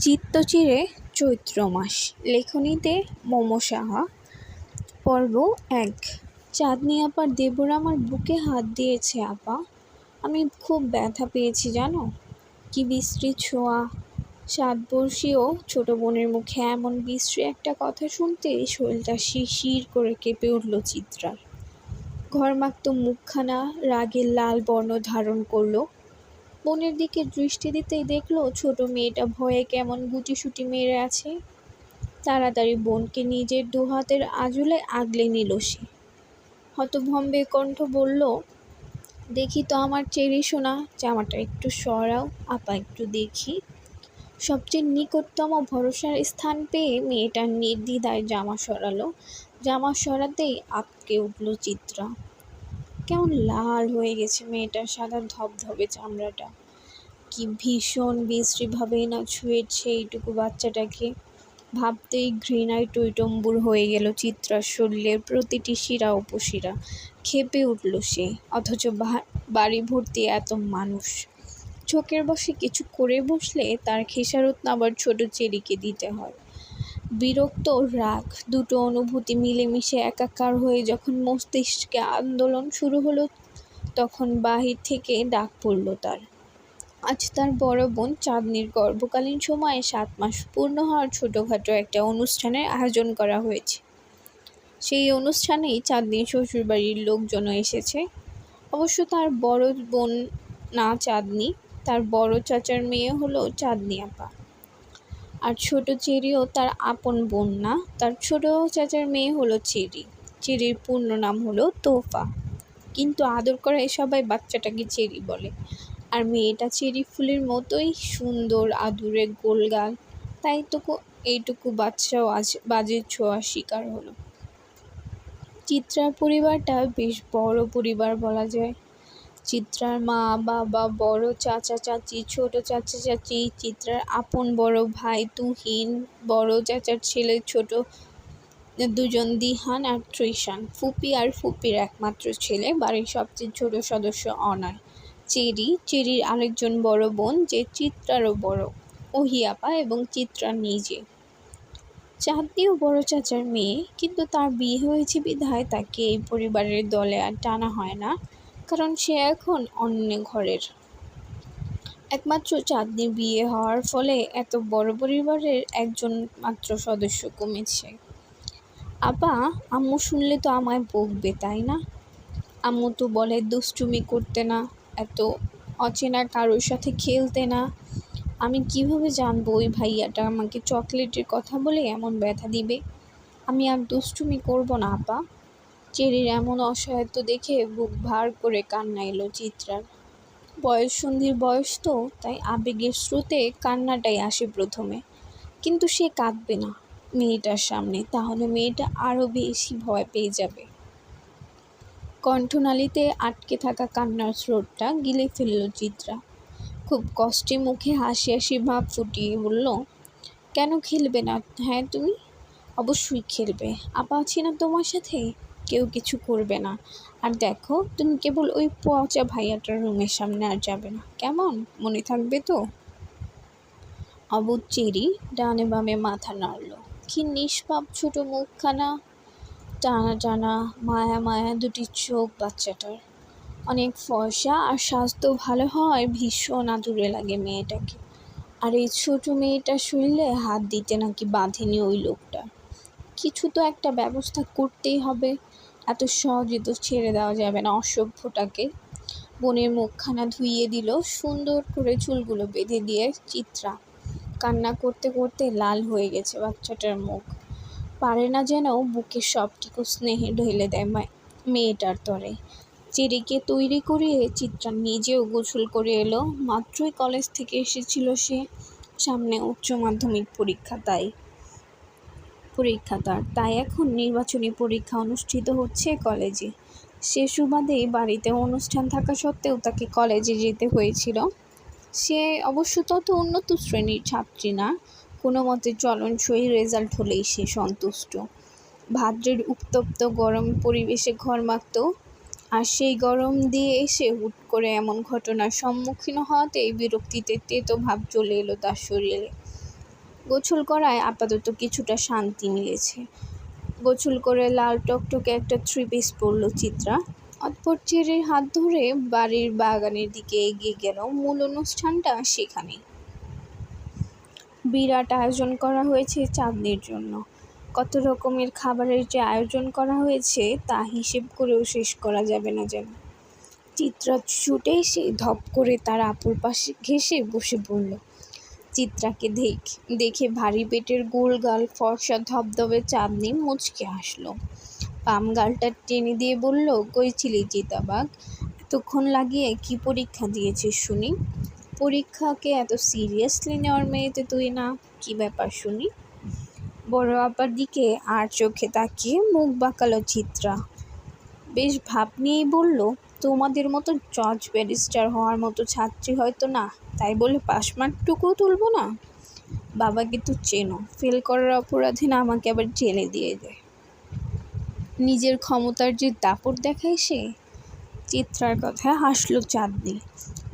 চিত্তচিরে চৈত্র মাস। লেখনীতে মোমো সাহা। পর্ব এক। চাঁদনি আপার দেবর আমার বুকে হাত দিয়েছে আপা। আমি খুব ব্যথা পেয়েছি, জানো? কি বিশ্রী ছোঁয়া। সাত বর্ষীয় ছোট বোনের মুখে এমন বিশ্রী একটা কথা শুনতে শরীরটা শিরশির করে কেঁপে উঠল চিত্রার। ঘরমাক্ত মুখখানা রাগের লাল বর্ণ ধারণ করল। বোনের দিকে দৃষ্টি দিতেই দেখল ছোট মেয়েটা ভয়ে কেমন গুটিসুটি মেরে আছে। তাড়াতাড়ি বোনকে নিজের দুহাতের আজলে আগলে নিল সে। হতভম্বে কণ্ঠ বলল, দেখি তো আমার চেরি সোনা, জামাটা একটু সরাও, আপা একটু দেখি। সবচেয়ে নিকটতম ভরসার স্থান পেয়ে মেয়েটার নির্দ্বিধায় জামা সরালো। জামা সরাতেই আটকে উঠল চিত্রা। কেমন লাল হয়ে গেছে মেয়েটার সাদা ধবধবে চামড়াটা। কি ভীষণ বিশ্রীভাবেই না ছুঁয়েছে এইটুকু বাচ্চাটাকে। ভাবতেই ঘৃণায় টুইটম্বুর হয়ে গেল চিত্রার শরীরের প্রতিটি শিরা উপশিরা। খেপে উঠল সে, অথচ বাড়ি ভর্তি এত মানুষ। চোখের বসে কিছু করে বসলে তার খেসারত আবার ছোট চেরিকে দিতে হয়। বিরক্ত রাগ, দুটো অনুভূতি মিলেমিশে একাকার হয়ে যখন মস্তিষ্কে আন্দোলন শুরু হলো, তখন বাহির থেকে ডাক পড়ল তার। আজ তার বড় বোন চাঁদনির গর্ভকালীন সময়ে সাত মাস পূর্ণ হওয়ার ছোটোখাটো একটা অনুষ্ঠানের আয়োজন করা হয়েছে। সেই অনুষ্ঠানেই চাঁদনির শ্বশুরবাড়ির লোকজনও এসেছে। অবশ্য তার বড় বোন না চাঁদনি, তার বড় চাচার মেয়ে হলো চাঁদনি আপা। আর ছোট চেরিও তার আপন বোন না। তার ছোট চাচার মেয়ে হলো চেরি চেরির পূর্ণ নাম হলো তোফা। কিন্তু আদর করায় সবাই বাচ্চাটাকে চেরি বলে। আর মেয়েটা চেরি ফুলের মতোই সুন্দর, আদুরে গোলগাল। তাই তো এইটুকু বাচ্চাও আজ বাজে ছোঁয়ার শিকার হলো। চিত্রার পরিবারটা বেশ বড় পরিবার বলা যায়। চিত্রার মা বাবা, বড় চাচা চাচি, ছোট চাচা চাচি, চিত্রার আপন বড় ভাই তুহিন, বড় চাচার ছেলে, ছোট দুজন দিহান আর ত্রিশান ফুপি আর ফুপির একমাত্র ছেলে, বাড়ির সবচেয়ে ছোট সদস্য অনয় চেরি, চেরির আরেকজন বড় বোন যে চিত্রারও বড়। ওহিয়াপা এবং চিত্রা নিজে। চাঁদনিও বড় চাচার মেয়ে, কিন্তু তার বিয়ে হয়েছে বিধায় তাকে এই পরিবারের দলে আর টানা হয় না। কারণ সে এখন অন্য ঘরের। একমাত্র চাঁদনির বিয়ে হওয়ার ফলে এত বড় পরিবারের একজন মাত্র সদস্য কমেছে। আপা, আম্মু শুনলে তো আমায় বকবে, তাই না? আম্মু তো বলে, দুষ্টুমি করতে না, এত অচেনা কারোর সাথে খেলতে না। আমি কীভাবে জানব ওই ভাইয়াটা আমাকে চকলেটের কথা বলে এমন ব্যথা দিবে? আমি আর দুষ্টুমি করব না, আপা। চেরির এমন অসহায়ত্ব দেখে বুক ভার করে কান্না এলো চিত্রার। বয়স সন্ধির বয়স তো, তাই আবেগের স্রোতে কান্নাটাই আসে প্রথমে। কিন্তু সে কাঁদবে না মেয়েটার সামনে, তাহলে মেয়েটা আরও বেশি ভয় পেয়ে যাবে। কণ্ঠনালীতে আটকে থাকা কান্নার স্রোতটা গিলে ফেলল চিত্রা। খুব কষ্টে মুখে হাসি হাসি ভাব ফুটিয়ে বলল, কেন খেলবে না হ্যাঁ তুমি? অবশ্যই খেলবে। আপা আছি না তোমার সাথে? কেউ কিছু করবে না। আর দেখো, তুমি কেবল ওই পচা ভাইয়াটার রুমের সামনে আর যাবে না। কেমন? মনে থাকবে তো? অবুধ চেরি ডানে বামে মাথা নাড়ল। কি নিষ্পাপ ছোট মুখখানা। টানা টানা, মায়া মায়া দুটি চোখ বাচ্চাটার। অনেক ফর্সা আর স্বাস্থ্য ভালো হয়, ভীষণ আদুরে লাগে মেয়েটাকে। আর এই ছোট মেয়েটা শুনলে হাত দিতে নাকি বাঁধেনি ওই লোকটা। কিছু তো একটা ব্যবস্থা করতেই হবে। এত সহজে তো ছেড়ে দেওয়া যাবে না অসভ্যটাকে। বোনের মুখখানা ধুইয়ে দিল, সুন্দর করে চুলগুলো বেঁধে দিয়ে চিত্রা। কান্না করতে করতে লাল হয়ে গেছে বাচ্চাটার মুখ। পারে না যেন বুকে সবটুকু স্নেহে ঢেলে দেয় মেয়েটার তরে। চেরিকে তৈরি করিয়ে চিত্রা নিজেও গোসল করে এলো, মাত্রই কলেজ থেকে এসেছিল সে। সামনে উচ্চ মাধ্যমিক পরীক্ষা, তাই পরীক্ষা তার। তাই এখন নির্বাচনী পরীক্ষা অনুষ্ঠিত হচ্ছে কলেজে। সে সুবাদে বাড়িতে অনুষ্ঠান থাকা সত্ত্বেও তাকে কলেজে যেতে হয়েছিল। সে অবশ্য তত উন্নত শ্রেণির ছাত্রী না, কোনো মতে চলনসই রেজাল্ট হলেই সে সন্তুষ্ট। ভাদ্রের উত্তপ্ত গরম পরিবেশে ঘর মাখত, আর সেই গরম দিয়ে এসে হুট করে এমন ঘটনার সম্মুখীন হওয়াতেই বিরক্তিতে তেতো ভাব চলে এলো তার শরীরে। গোসল করায় আপাতত কিছুটা শান্তি মিলেছে। গোসল করে লাল টকটকে একটা থ্রি পিস পরল চিত্রা। অতপর চেরির হাত ধরে বাড়ির বাগানের দিকে এগিয়ে গেল মূল অনুষ্ঠানটা সেখানে বিরাট আয়োজন করা হয়েছে চাঁদনির জন্য। কত রকমের খাবারের যে আয়োজন করা হয়েছে তা হিসেব করেও শেষ করা যাবে না যেন। চিত্রা ছুটে এসে ধপ করে তার আপুর পাশে ঘেসে বসে পড়ল। চিত্রাকে দেখ, দেখে ভারী পেটের গোল গাল, ফর্সা ধবধবে চাঁদনি মুচকে আসলো পাম গালটা টেনে দিয়ে বলল, কই ছিলি চিতাবাঘ? এতক্ষণ লাগিয়ে কি পরীক্ষা দিয়েছিস শুনি? পরীক্ষাকে এত সিরিয়াসলি নেওয়ার মেয়েতে তুই না? কি ব্যাপার শুনি? বড় আপার দিকে আর চোখে তাকিয়ে মুখ বাঁকালো চিত্রা। বেশ ভাব নিয়েই বলল তোমাদের মতো জজ ব্যারিস্টার হওয়ার মতো ছাত্রী হয়তো না। তাই বলে পাশমার্কটুকুও তুলব না? বাবাকে তো চেনো, ফেল করার অপরাধে না আমাকে আবার জেলে দিয়ে দেয়। নিজের ক্ষমতার যে দাপট দেখায় সে, চিত্রার কথায় হাসলো চাঁদনি।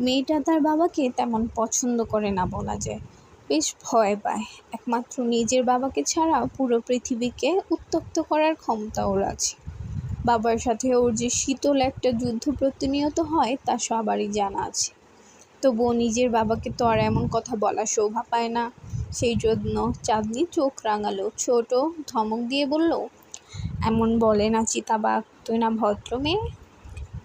মেয়েটা তার বাবাকে তেমন পছন্দ করে না বলা যায়। বেশ ভয় পায়। একমাত্র নিজের বাবাকে ছাড়া পুরো পৃথিবীকে উত্তপ্ত করার ক্ষমতা ওর আছে বাবার সাথে ওর যে শীতল একটা যুদ্ধ প্রতিনিয়ত হয়, তা সবারই জানা আছে। তবুও নিজের বাবাকে তো আর এমন কথা বলা শোভা পায় না। সেই জন্য চাঁদনি চোখ রাঙালো, ছোট ধমক দিয়ে বলল, এমন বলে না চিতাবাঘ তুই না ভদ্র মেয়ে?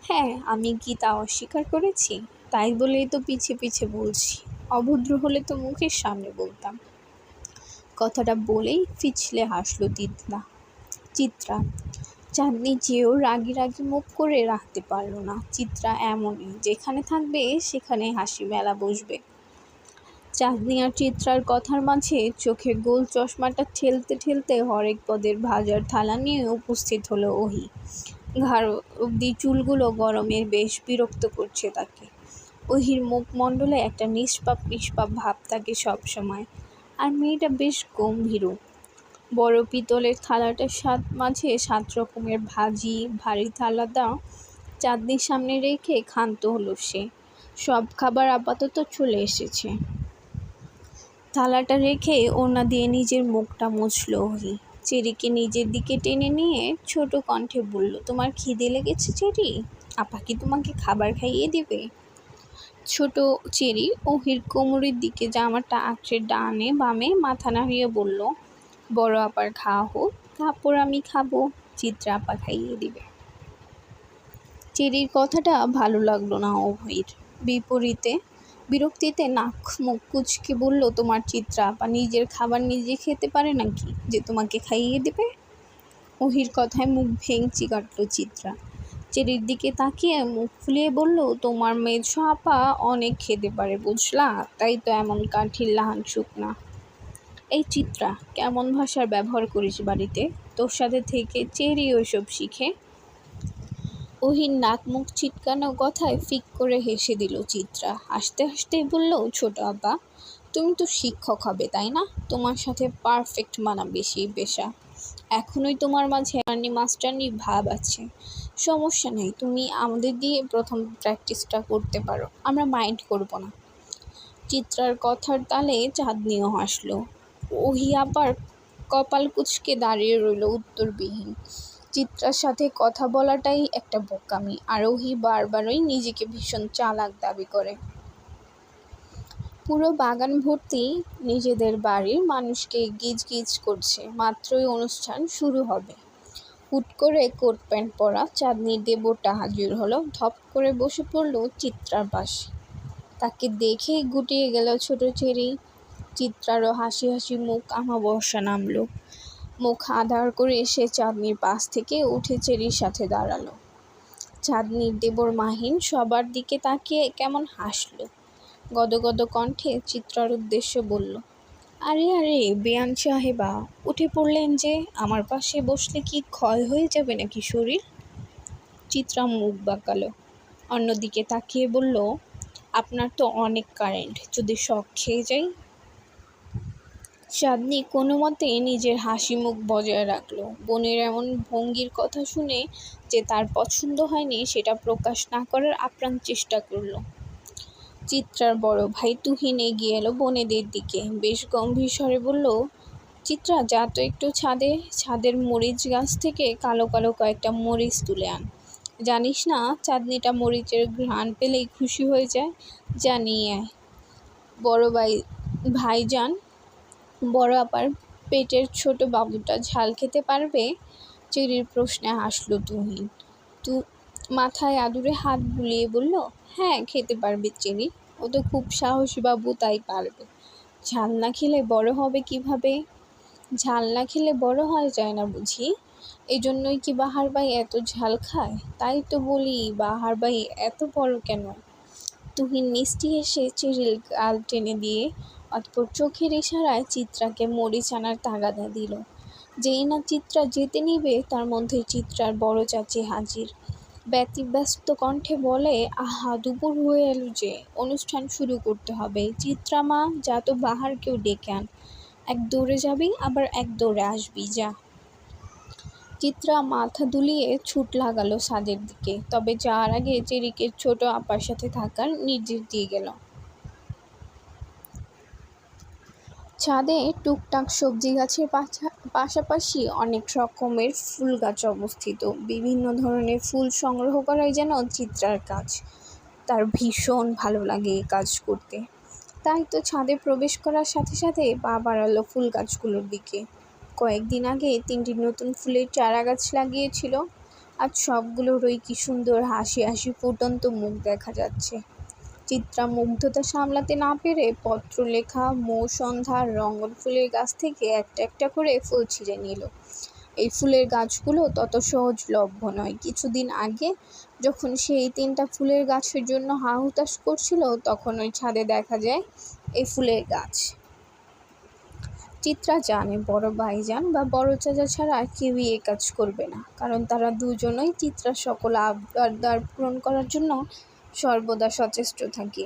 হ্যাঁ আমি কি তা অস্বীকার করেছি? তাই বলেই তো পিছে পিছে বলছি, অভদ্র হলে তো মুখের সামনে বলতাম। কথাটা বলেই ফিচলে হাসলো তিতলা। চিত্রা চাঁদনি চেয়েও রাগি রাগি মুখ করে রাখতে পারল না। চিত্রা এমনই, যেখানে থাকবে সেখানে হাসি মেলা বসবে। চাঁদনি আর চিত্রার কথার মাঝে চোখে গোল চশমাটা ঠেলতে ঠেলতে হরেক পদের ভাজার থালা নিয়ে উপস্থিত হলো ওহি। ঘাড় অব্দি চুলগুলো গরমে বেশ বিরক্ত করছে তাকে। ওহির মুখমণ্ডলে একটা নিষ্পাপ নিষ্পাপ ভাব থাকে সবসময়। আর মেয়েটা বেশ গম্ভীরও। বড় পিতলের থালাটার সাত মাঝে সাত রকমের ভাজি, ভারী থালাটা চাঁদনির সামনে রেখে ক্ষান্ত হলো সে। সব খাবার আপাতত চলে এসেছে। থালাটা রেখে ওনা দিয়ে নিজের মুখটা মুছল ওহি চেরিকে নিজের দিকে টেনে নিয়ে ছোট কণ্ঠে বলল, তোমার খিদে লেগেছে চেরি? আপা কি তোমাকে খাবার খাইয়ে দিবে? ছোট চেরি ওহির কোমরের দিকে জামাটা আঁকড়ে ডানে বামে মাথা নাড়িয়ে বলল বড় আপার খাওয়া হোক, তারপর আমি খাব, চিত্রা আপা খাইয়ে দিবে। চেরির কথাটা ভালো লাগল না ওহির বিপরীতে, বিরক্তিতে নাক মুখ কুচকে বলল, তোমার চিত্রা আপা নিজের খাবার নিজে খেতে পারে নাকি, যে তোমাকে খাইয়ে দেবে? ওহির কথায় মুখ ভেঙচি কাটল চিত্রা। চেরির দিকে তাকিয়ে মুখ ফুলিয়ে বলল, তোমার মেঝো আপা অনেক খেতে পারে, বুঝলা? তাই তো এমন কাঠির লাহান শুকনা। এই চিত্রা, কেমন ভাষার ব্যবহার করিস বাড়িতে? তোর সাথে থেকে চেরি ওইসব শিখে? ওহির নাক মুখ ছিটকানো কথায় ফিক করে হেসে দিল চিত্রা। হাসতে হাসতে বলল, ছোট আব্বা, তুমি তো শিক্ষক হবে, তাই না? তোমার সাথে পারফেক্ট মানাবে সেই পেশা। এখনোই তোমার মাঝে আর্নি মাস্টারনি ভাব আছে। সমস্যা নেই, তুমি আমাদের দিয়ে প্রথম প্র্যাকটিসটা করতে পারো। আমরা মাইন্ড করব না। চিত্রার কথার তালে চাঁদনিও হাসলো। ওহি আবার কপাল কুচকে দাঁড়িয়ে রইল উত্তরবিহীন। চিত্রার সাথে কথা বলাটাই একটা বোকামি আরোহী বারবারই নিজেকে ভীষণ চালাক দাবি করে। পুরো বাগান ভর্তি নিজেদের বাড়ির মানুষকে গিজ গিজ করছে, মাত্রই অনুষ্ঠান শুরু হবে। হুট করে কোট প্যান্ট পরা চাঁদনির দেবরটা হাজির হলো, ধপ করে বসে পড়ল চিত্রার পাশে। তাকে দেখে গুটিয়ে গেল ছোট চেরি। চিত্রারও হাসি হাসি মুখ আমাবর্ষা নামলো। মুখ আধার করে এসে চাঁদনির পাশ থেকে উঠে চেরির সাথে দাঁড়াল। চাঁদনির দেবর মাহিন সবার দিকে তাকিয়ে কেমন হাসলো। গদগদ কণ্ঠে চিত্রার উদ্দেশ্য বলল, আরে আরে, বেয়ান সাহেবা, উঠে পড়লেন যে, আমার পাশে বসলে কি ক্ষয় হয়ে যাবে নাকি শরীর? চিত্রা মুখ বাঁকালো, অন্যদিকে তাকিয়ে বলল, আপনার তো অনেক কারেন্ট, যদি শখ খেয়ে যাই চাঁদনি কোনো মতে নিজের হাসি মুখ বজায় রাখল। বোনের এমন ভঙ্গির কথা শুনে যে তার পছন্দ হয়নি, সেটা প্রকাশ না করার আপ্রাণ চেষ্টা করল। চিত্রার বড় ভাই তুহিন এগিয়ে এলো বোনেদের দিকে। বেশ গম্ভীর স্বরে বলল, চিত্রা, যা তো একটু ছাদে, ছাদের মরিচ গাছ থেকে কালো কালো কয়েকটা মরিচ তুলে আন। জানিস না, চাঁদনিটা মরিচের ঘ্রাণ পেলেই খুশি হয়ে যায়? জানিয়ে বড় ভাই, ভাইজান বড় আপার পেটের ছোট বাবুটা ঝাল খেতে পারবে? চেরির প্রশ্নে হাসলো তুহিন। তু, মাথায় আদুরে হাত বুলিয়ে বলল হ্যাঁ খেতে পারবে চেরি ও তো খুব সাহসী বাবু, তাই পারবে। ঝাল না খেলে বড় হবে কীভাবে? ঝাল না খেলে বড় হয় যায় না বুঝি? এই জন্যই কি বাহার ভাই এত ঝাল খায়? তাই তো বলি, বাহার ভাই এত বড় কেন? তুহিন মিষ্টি এসে চেরিল গাল টেনে দিয়ে অতপর চোখের ইশারায় চিত্রাকে মরিচ আনার তাগাদা দিল। যেই না চিত্রা যেতে নিবে, তার মধ্যে চিত্রার বড় চাচি হাজির। ব্যতিব্যস্ত কণ্ঠে বলে, আহা, দুপুর হয়ে এলো যে, অনুষ্ঠান শুরু করতে হবে। চিত্রা মা, যা তো বাহার কেউ ডেকে আন। এক দৌড়ে যাবি, আবার এক দৌড়ে আসবি, যা। চিত্রা মাথা দুলিয়ে ছুট লাগালো ছাদের দিকে। তবে যাওয়ার আগে চেরিকে ছোট আপার সাথে থাকার নির্দেশ দিয়ে গেল। ছাদে টুকটাক সবজি গাছের পাশাপাশি অনেক রকমের ফুল গাছ অবস্থিত। বিভিন্ন ধরনের ফুল সংগ্রহ করাই যেন চিত্রার কাজ। তার ভীষণ ভালো লাগে এই কাজ করতে। তাই তো ছাদে প্রবেশ করার সাথে সাথে পা বাড়ালো ফুল গাছগুলোর দিকে। কয়েকদিন আগে তিনটি নতুন ফুলের চারা গাছ লাগিয়েছিল। আজ সবগুলোরই কি সুন্দর হাসি হাসি ফুটন্ত মুখ দেখা যাচ্ছে। চিত্রা মুগ্ধতা সামলাতে না পেরে পত্র লেখা মৌসন্ধ্যার রঙল ফুলের গাছ থেকে একটা একটা করে ফুল ছিঁড়ে নিল। এই ফুলের গাছগুলো তত সহজলভ্য নয়। কিছুদিন আগে যখন সে এই তিনটা ফুলের গাছের জন্য হাহুতাশ করছিল, তখন ওই ছাদে দেখা যায় এই ফুলের গাছ। চিত্রা জানে, বড় ভাইজান বা বড় চাচা ছাড়া আর কেউই এ কাজ করবে না। কারণ তারা দুজনেই চিত্রার সকল আবদার পূরণ করার জন্য সর্বদা সচেষ্ট থাকে।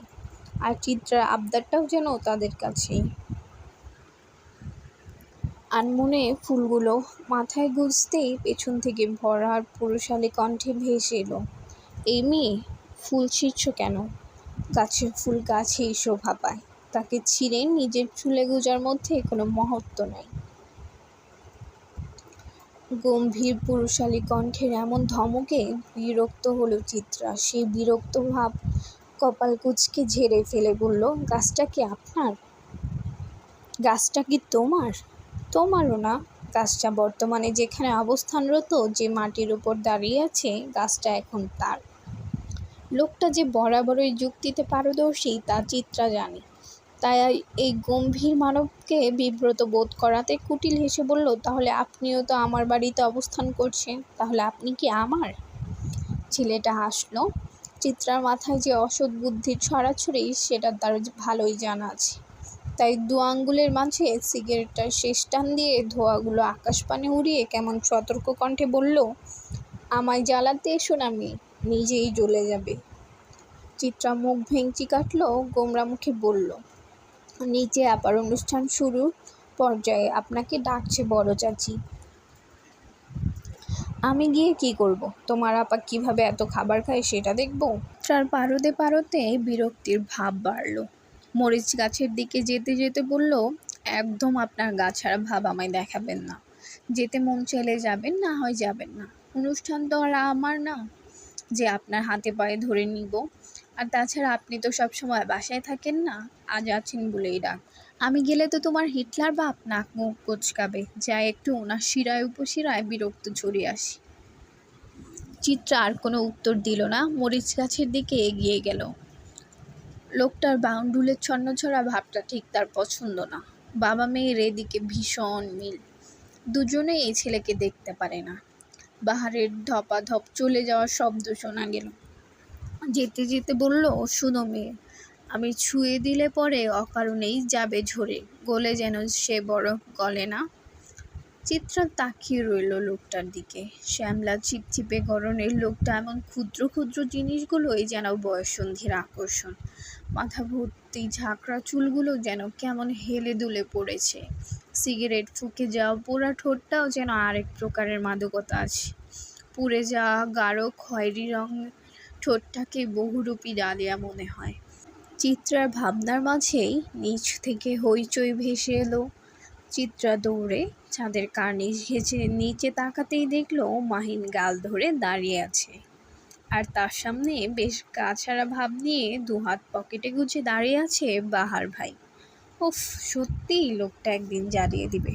আর চিত্রার আবদারটাও যেন তাদের কাছেই। আনমনে ফুলগুলো মাথায় গুজতেই পেছন থেকে ভরার পুরুষালী কণ্ঠে ভেসে এলো। এই মেয়ে, ফুল ছিঁড়ছ কেন? গাছের ফুল গাছেই শোভা পায়। তাকে ছিঁড়ে নিজের চুলে গুজার মধ্যে কোনো মহত্ব নাই। গম্ভীর পুরুষালী কণ্ঠের এমন ধমকে বিরক্ত হলো চিত্রা। সেই বিরক্ত ভাব কপাল কুচকে ঝেড়ে ফেলে বলল, গাছটা কি আপনার? গাছটা কি তোমার? তোমারও না। গাছটা বর্তমানে যেখানে অবস্থানরত, যে মাটির উপর দাঁড়িয়ে আছে, গাছটা এখন তার। লোকটা যে বরাবরই যুক্তিতে পারদর্শী, তা চিত্রা জানে। তাই এই গম্ভীর মানবকে বিব্রত বোধ করাতে কুটিল হেসে বলল, তাহলে আপনিও তো আমার বাড়িতে অবস্থান করছেন, তাহলে আপনি কি আমার? ছেলেটা হাসলো। চিত্রার মাথায় যে অসৎ বুদ্ধির ছড়াছড়ি, সেটা তার ভালোই জানা আছে। তাই দু আঙ্গুলের মাঝে সিগারেটটার শেষ টান দিয়ে ধোয়াগুলো আকাশপানে উড়িয়ে কেমন সতর্ক কণ্ঠে বলল, আমায় জ্বালাতে এসো না মেয়ে, নিজেই জ্বলে যাবে। চিত্রা মুখ ভেঙচি কাটলো গোমরা মুখে বলল নিচে আবার অনুষ্ঠান শুরু পর্যায়ে আপনাকে ডাকছে বড় চাচি। আমি গিয়ে কি করব? তোমার আপা কীভাবে এত খাবার খায় সেটা দেখব? তার পারদে পারতে বিরক্তির ভাব বাড়ল। মরিচ গাছের দিকে যেতে যেতে বলল, একদম আপনার গাছ ছাড়া ভাব আমায় দেখাবেন না। যেতে মন চাইলে যাবেন, না হয় যাবেন না। অনুষ্ঠান তো আর আমার না। যে আপনার হাতে পায়ে ধরে নিব আর তাছাড়া আপনি তো সব সময় বাসায় থাকেন না, আজ আছেন বলেই ডাক আমি গেলে তো তোমার হিটলার বাপ নাক মুখ কোচকাবে, যা একটু ওনার শিরায় উপশিরায় বিরক্ত ছড়িয়ে আসি। চিত্রা আর কোনো উত্তর দিল না, মরিচ গাছের দিকে এগিয়ে গেল। লোকটার বাউন্ডুলের ছন্নছড়া ভাবটা ঠিক তার পছন্দ না। বাবা মেয়ের এদিকে ভীষণ মিল। দুজনেই এই ছেলেকে দেখতে পারে না। বাহারের ধপাধপ চলে যাওয়ার শব্দ শোনা গেল। যেতে যেতে বলল, শুনো মেয়ে, আমি ছুঁয়ে দিলে পরে অকারণেই যাবে ঝরে গলে যেন সে বড় গলে না। চিত্রা তাকিয়ে রইল লোকটার দিকে। শ্যামলা চিপচিপে গরনের লোকটা এমন ক্ষুদ্র ক্ষুদ্র জিনিসগুলোই যেন বয়সন্ধির আকর্ষণ। মাথা ভর্তি ঝাঁকড়া চুলগুলো যেন কেমন হেলে দুলে পড়েছে। সিগারেট ফুকে যাওয়া পোড়া ঠোঁটটাও যেন আরেক প্রকারের মাদকতা আছে। পুড়ে যাওয়া গাঢ় খয়েরি রঙ ঠোঁটটাকে বহুরূপী ডালিয়া মনে হয়। চিত্রার ভাবনার মাঝেই নিচ থেকে হইচই ভেসে এলো। চিত্রা দৌড়ে ছাদের কার্নিশ ঘেঁচে নিচে তাকাতেই দেখল মাহিন গাল ধরে দাঁড়িয়ে আছে। আর তার সামনে বেশ গাছাড়া ভাব নিয়ে দুহাত পকেটে গুজে দাঁড়িয়ে আছে বাহার ভাই। উফ, সত্যিই লোকটা একদিন জ্বালিয়ে দিবে।